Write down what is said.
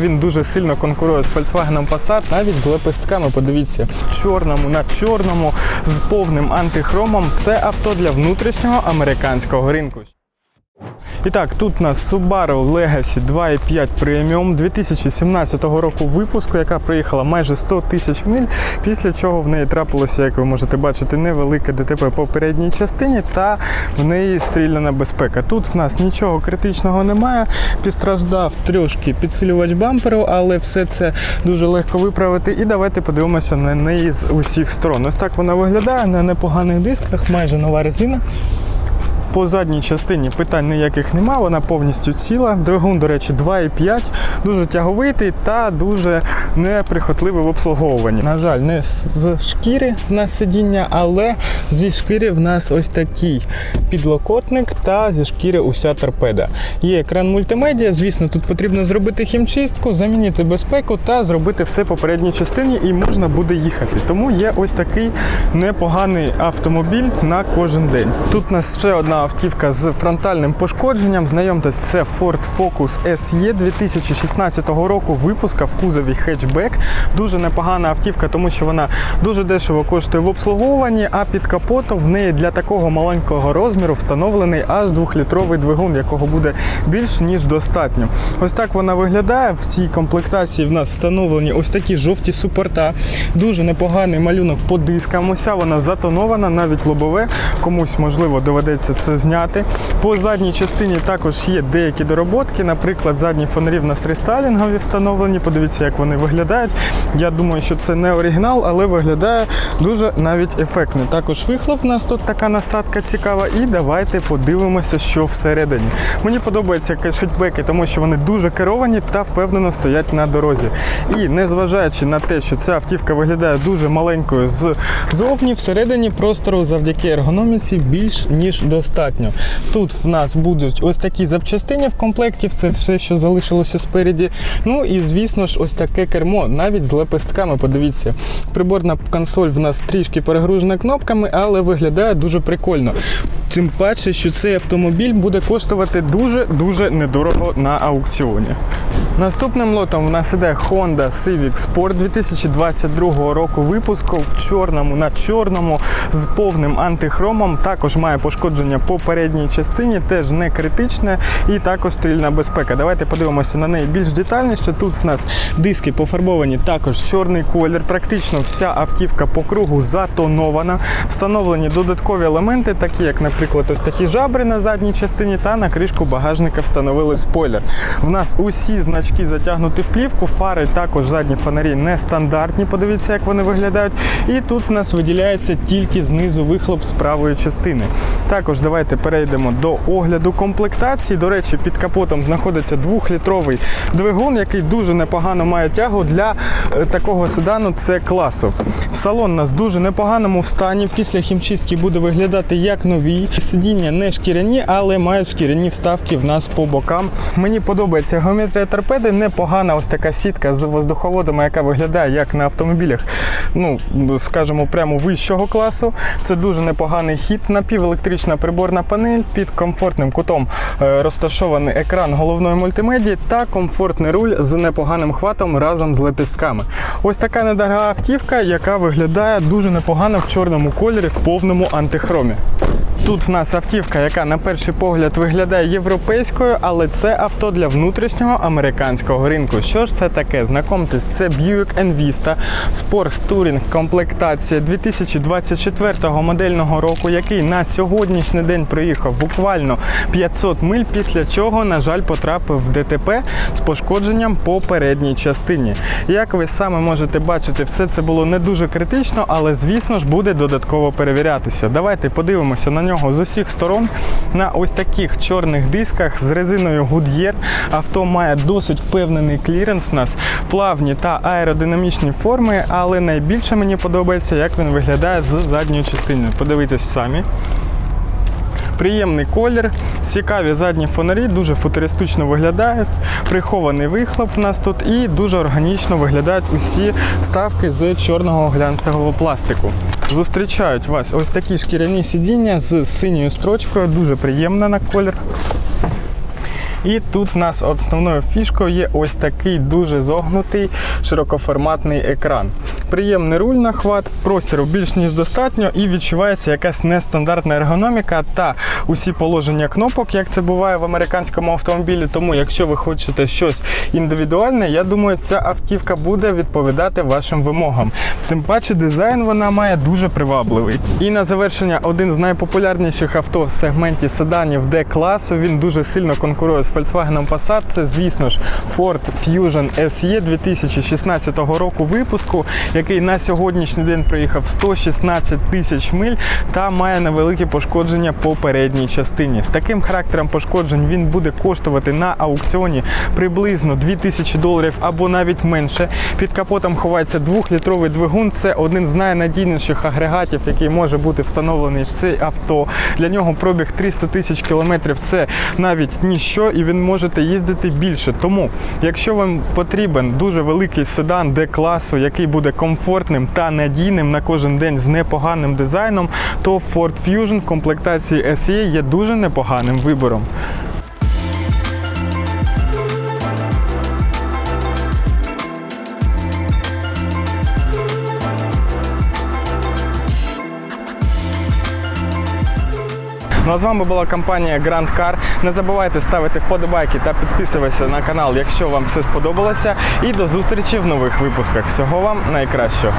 він дуже сильно конкурує з Volkswagen Passat, навіть з лепестками. Подивіться, в чорному на чорному з повним антихромом. Це авто для внутрішнього американського ринку. І так, тут у нас Subaru Legacy 2.5 Premium 2017 року випуску, яка проїхала майже 100 тисяч миль, після чого в неї трапилося, як ви можете бачити, невелике ДТП по передній частині та в неї стріляна безпека. Тут в нас нічого критичного немає. Постраждав трошки підсилювач бамперу, але все це дуже легко виправити. І давайте подивимося на неї з усіх сторон. Ось так вона виглядає на непоганих дисках, майже нова резина. По задній частині питань ніяких нема, вона повністю ціла. Двигун, до речі, 2,5, дуже тяговитий та дуже неприхотливий в обслуговуванні. На жаль, не з шкіри в нас сидіння, але зі шкіри в нас ось такий підлокотник та зі шкіри уся торпеда. Є екран мультимедіа. Звісно, тут потрібно зробити хімчистку, замінити безпеку та зробити все по передній частині, і можна буде їхати. Тому є ось такий непоганий автомобіль на кожен день. Тут у нас ще одна автівка з фронтальним пошкодженням. Знайомтесь, це Ford Focus SE 2016 року випуска в кузові хетчбек. Дуже непогана автівка, тому що вона дуже дешево коштує в обслуговуванні, а під капотом в неї для такого маленького розміру встановлений аж 2-літровий двигун, якого буде більш ніж достатньо. Ось так вона виглядає. В цій комплектації в нас встановлені ось такі жовті супорта. Дуже непоганий малюнок по дискам. Уся вона затонована, навіть лобове. Комусь можливо доведеться це зняти. По задній частині також є деякі дороботки. Наприклад, задні фонарі в нас рестайлінгові встановлені. Подивіться, як вони виглядають. Я думаю, що це не оригінал, але виглядає дуже навіть ефектно. Також вихлоп в нас тут така насадка цікава. І давайте подивимося, що всередині. Мені подобаються кешетбеки, тому що вони дуже керовані та впевнено стоять на дорозі. І незважаючи на те, що ця автівка виглядає дуже маленькою ззовні, всередині простору завдяки ергономіці більш ніж достатньо. Тут в нас будуть ось такі запчастини в комплекті, це все, що залишилося спереді. Ну і звісно ж, ось таке кермо, навіть з лепестками. Подивіться, приборна консоль в нас трішки перегружена кнопками, але виглядає дуже прикольно. Тим паче, що цей автомобіль буде коштувати дуже-дуже недорого на аукціоні. Наступним лотом в нас іде Honda Civic Sport 2022 року випуску в чорному на чорному з повним антихромом. Також має пошкодження по передній частині, теж не критичне і також стрільна безпека. Давайте подивимося на неї більш детальніше. Тут в нас диски пофарбовані, також чорний колір. Практично вся автівка по кругу затонована. Встановлені додаткові елементи, такі як, наприклад, ось такі жабри на задній частині, та на кришку багажника встановили спойлер. В нас усі значки затягнуті в плівку, фари також задні фонарі нестандартні. Подивіться, як вони виглядають. І тут в нас виділяється тільки знизу вихлоп з правої частини. Також давайте перейдемо до огляду комплектації. До речі, під капотом знаходиться 2-літровий двигун, який дуже непогано має тягу для е, такого седану це класу. Салон у нас дуже непоганому в стані. Після хімчистки буде виглядати як нові. Сидіння не шкіряні, але мають шкіряні вставки в нас по бокам. Мені подобається геометрія торпеди, непогана ось така сітка з воздуховодами, яка виглядає як на автомобілях, ну скажімо, прямо вищого класу. Це дуже непоганий хід. Напівелектрична приборна панель під комфортним кутом е, розташований екран головної мультимедії та комфортний руль з непоганим хватом разом з лепістками. Ось така недорога автівка, яка виглядає дуже непогано в чорному кольорі в повному антихромі. Тут в нас автівка, яка на перший погляд виглядає європейською, але це авто для внутрішнього американського ринку. Що ж це таке? Знакомтесь, це Buick Envista Sport Touring комплектація 2024 модельного року, який на сьогоднішній день проїхав буквально 500 миль, після чого, на жаль, потрапив в ДТП з пошкодженням по передній частині. Як ви саме можете бачити, все це було не дуже критично, але звісно ж буде додатково перевірятися. Давайте подивимося на нього з усіх сторон. На ось таких чорних дисках з резиною Goodyear. Авто має досить впевнений кліренс у нас, плавні та аеродинамічні форми, але найбільше мені подобається, як він виглядає з задньою частиною. Подивіться самі. Приємний колір, цікаві задні фонарі, дуже футуристично виглядають. Прихований вихлоп в нас тут і дуже органічно виглядають усі вставки з чорного глянцевого пластику. Зустрічають вас ось такі шкіряні сидіння з синьою строчкою, дуже приємна на колір. І тут в нас основною фішкою є ось такий дуже зогнутий широкоформатний екран. Приємний руль на хват, простіру більш ніж достатньо, і відчувається якась нестандартна ергономіка та усі положення кнопок, як це буває в американському автомобілі. Тому, якщо ви хочете щось індивідуальне, я думаю, ця автівка буде відповідати вашим вимогам. Тим паче, дизайн вона має дуже привабливий. І на завершення один з найпопулярніших авто в сегменті седанів D-класу. Він дуже сильно конкурує з Volkswagen Passat. Це, звісно ж, Ford Fusion SE 2016 року випуску, який на сьогоднішній день проїхав 116 тисяч миль та має невеликі пошкодження по передній частині. З таким характером пошкоджень він буде коштувати на аукціоні приблизно 2000 доларів або навіть менше. Під капотом ховається 2-літровий двигун. Це один з найнадійніших агрегатів, який може бути встановлений в це авто. Для нього пробіг 300 тисяч кілометрів. Це навіть ніщо, і він можете їздити більше. Тому, якщо вам потрібен дуже великий седан Д-класу, який буде комфортним та надійним на кожен день з непоганим дизайном, то Ford Fusion в комплектації SE є дуже непоганим вибором. Ну а з вами була компанія Grand Car. Не забувайте ставити вподобайки та підписуватися на канал, якщо вам все сподобалося. І до зустрічі в нових випусках. Всього вам найкращого.